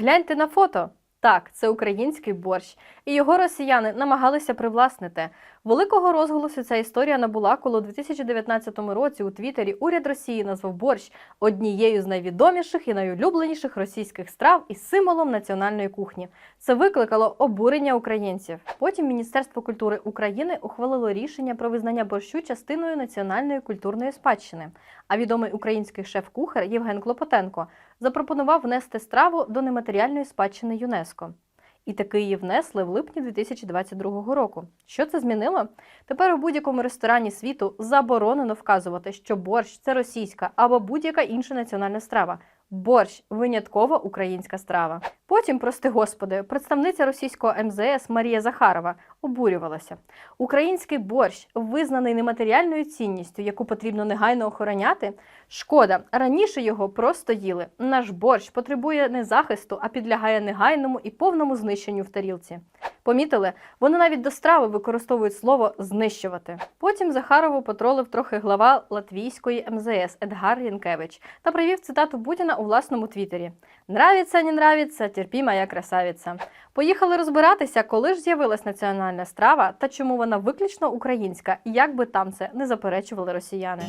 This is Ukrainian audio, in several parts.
Гляньте на фото. Так, це український борщ, і його росіяни намагалися привласнити. Великого розголосу ця історія набула, коли у 2019 році у Твіттері уряд Росії назвав борщ однією з найвідоміших і найулюбленіших російських страв і символом національної кухні. Це викликало обурення українців. Потім Міністерство культури України ухвалило рішення про визнання борщу частиною національної культурної спадщини. А відомий український шеф-кухар Євген Клопотенко запропонував внести страву до нематеріальної спадщини ЮНЕСКО. І таки її внесли в липні 2022 року. Що це змінило? Тепер у будь-якому ресторані світу заборонено вказувати, що борщ це російська або будь-яка інша національна страва. Борщ винятково українська страва. Потім, прости господи, представниця російського МЗС Марія Захарова обурювалася. Український борщ, визнаний нематеріальною цінністю, яку потрібно негайно охороняти. Шкода, раніше його просто їли. Наш борщ потребує не захисту, а підлягає негайному і повному знищенню в тарілці. Помітили, вони навіть до страви використовують слово знищувати. Потім Захарову потролив трохи глава латвійської МЗС Едгар Янкевич та привів цитату Путіна у власному твіттері: Нравиться, не нравиться, терпі моя красавиця. Поїхали розбиратися, коли ж з'явилась національна страва та чому вона виключно українська, і як би там це не заперечували росіяни.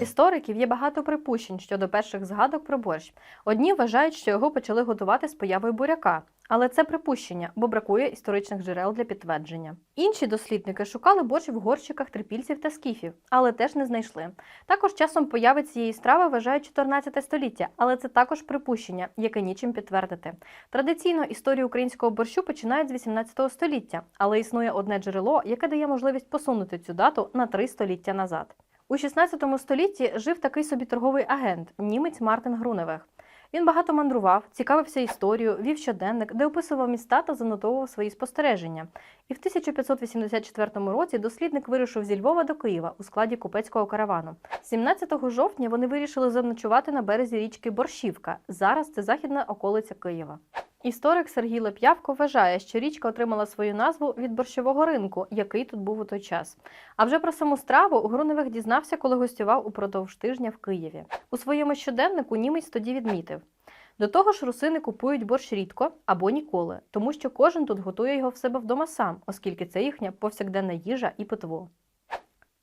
Істориків є багато припущень щодо перших згадок про борщ. Одні вважають, що його почали готувати з появою буряка, але це припущення, бо бракує історичних джерел для підтвердження. Інші дослідники шукали борщ в горщиках трипільців та скіфів, але теж не знайшли. Також часом появи цієї страви вважають 14 століття, але це також припущення, яке нічим підтвердити. Традиційно історію українського борщу починають з 18 століття, але існує одне джерело, яке дає можливість посунути цю дату на три століття назад. У 16 столітті жив такий собі торговий агент, німець Мартин Груневег. Він багато мандрував, цікавився історією, вів щоденник, де описував міста та занотовував свої спостереження. І в 1584 році дослідник вирушив зі Львова до Києва у складі купецького каравану. 17 жовтня вони вирішили заночувати на березі річки Борщівка. Зараз це західна околиця Києва. Історик Сергій Леп'явко вважає, що річка отримала свою назву від борщового ринку, який тут був у той час. А вже про саму страву Груневих дізнався, коли гостював упродовж тижня в Києві. У своєму щоденнику німець тоді відмітив. До того ж, русини купують борщ рідко або ніколи, тому що кожен тут готує його в себе вдома сам, оскільки це їхня повсякденна їжа і питво.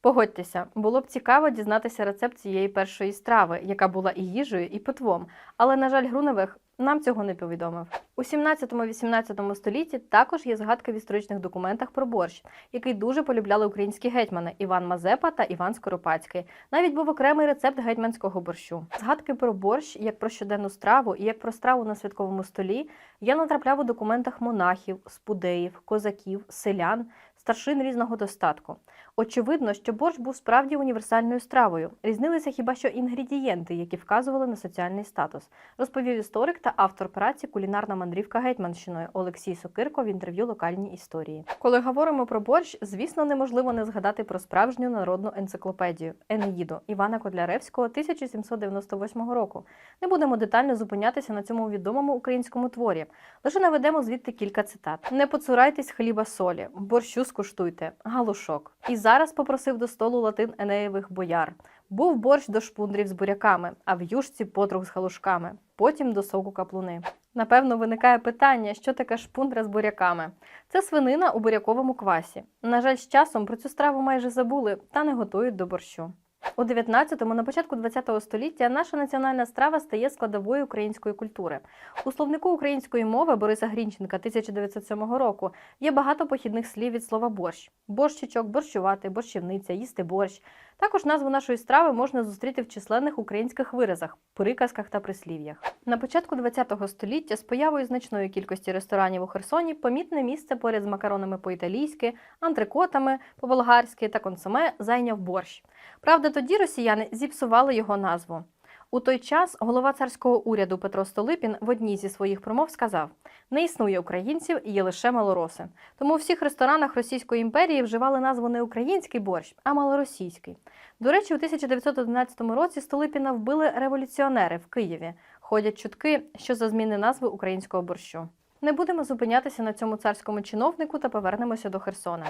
Погодьтеся, було б цікаво дізнатися рецепт цієї першої страви, яка була і їжею, і питвом, але, на жаль, Груневих нам цього не повідомив. У 17-18 столітті також є згадка в історичних документах про борщ, який дуже полюбляли українські гетьмани Іван Мазепа та Іван Скоропадський. Навіть був окремий рецепт гетьманського борщу. Згадки про борщ, як про щоденну страву і як про страву на святковому столі, я натрапляв у документах монахів, спудеїв, козаків, селян, старшин різного достатку. Очевидно, що борщ був справді універсальною стравою. Різнилися хіба що інгредієнти, які вказували на соціальний статус, розповів історик та автор праці Кулінарна мандрівка Гетьманщиною Олексій Сокирко в інтерв'ю Локальні історії. Коли говоримо про борщ, звісно, неможливо не згадати про справжню народну енциклопедію Енеїду Івана Кодляревського 1798 року. Не будемо детально зупинятися на цьому відомому українському творі. Лише наведемо звідти кілька цитат: не поцурайтесь хліба солі, борщу скуштуйте, галушок. І зараз попросив до столу латин Енеєвих бояр. Був борщ до шпундрів з буряками, а в юшці потрух з галушками, потім до соку каплуни. Напевно, виникає питання, що таке шпундра з буряками. Це свинина у буряковому квасі. На жаль, з часом про цю страву майже забули та не готують до борщу. У 19-му, на початку 20-го століття наша національна страва стає складовою української культури. У словнику української мови Бориса Грінченка 1907 року є багато похідних слів від слова борщ: борщичок, борщувати, борщівниця, їсти борщ. Також назву нашої страви можна зустріти в численних українських виразах, приказках та прислів'ях. На початку ХХ століття з появою значної кількості ресторанів у Херсоні помітне місце поряд з макаронами по-італійськи, антрикотами по-болгарськи та консоме зайняв борщ. Правда, тоді росіяни зіпсували його назву. У той час голова царського уряду Петро Столипін в одній зі своїх промов сказав: не існує українців, є лише малороси. Тому у всіх ресторанах Російської імперії вживали назву не український борщ, а малоросійський. До речі, у 1911 році Столипіна вбили революціонери в Києві. Ходять чутки, що за зміни назви українського борщу. Не будемо зупинятися на цьому царському чиновнику та повернемося до Херсона.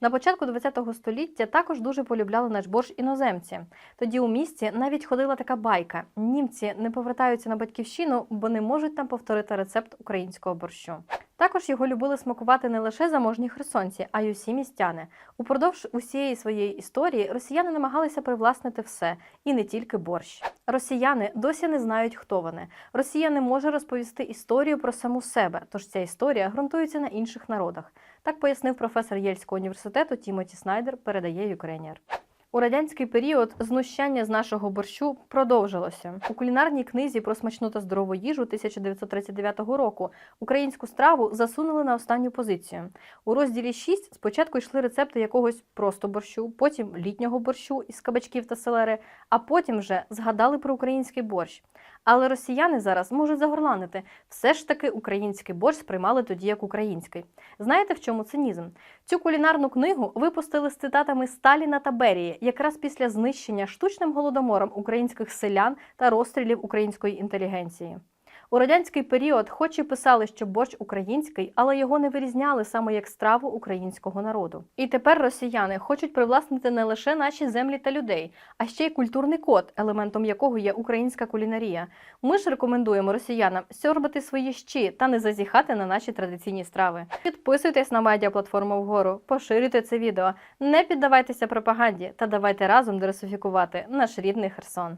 На початку ХХ століття також дуже полюбляли наш борщ іноземці. Тоді у місті навіть ходила така байка: німці не повертаються на батьківщину, бо не можуть там повторити рецепт українського борщу. Також його любили смакувати не лише заможні херсонці, а й усі містяни. Упродовж усієї своєї історії росіяни намагалися привласнити все, і не тільки борщ. Росіяни досі не знають, хто вони. Росія не може розповісти історію про саму себе, тож ця історія ґрунтується на інших народах. Так пояснив професор Єльського університету Тімоті Снайдер, передає Юкрейнер. У радянський період знущання з нашого борщу продовжилося. У кулінарній книзі про смачну та здорову їжу 1939 року українську страву засунули на останню позицію. У розділі 6 спочатку йшли рецепти якогось просто борщу, потім літнього борщу із кабачків та селери, а потім вже згадали про український борщ. Але росіяни зараз можуть загорланити. Все ж таки український борщ сприймали тоді як український. Знаєте, в чому цинізм? Цю кулінарну книгу випустили з цитатами Сталіна та Берії якраз після знищення штучним голодомором українських селян та розстрілів української інтелігенції. У радянський період, хоч і писали, що борщ український, але його не вирізняли саме як страву українського народу. І тепер росіяни хочуть привласнити не лише наші землі та людей, а ще й культурний код, елементом якого є українська кулінарія. Ми ж рекомендуємо росіянам сьорбати свої щі та не зазіхати на наші традиційні страви. Підписуйтесь на медіаплатформу вгору, поширюйте це відео, не піддавайтеся пропаганді та давайте разом дерсифікувати наш рідний Херсон.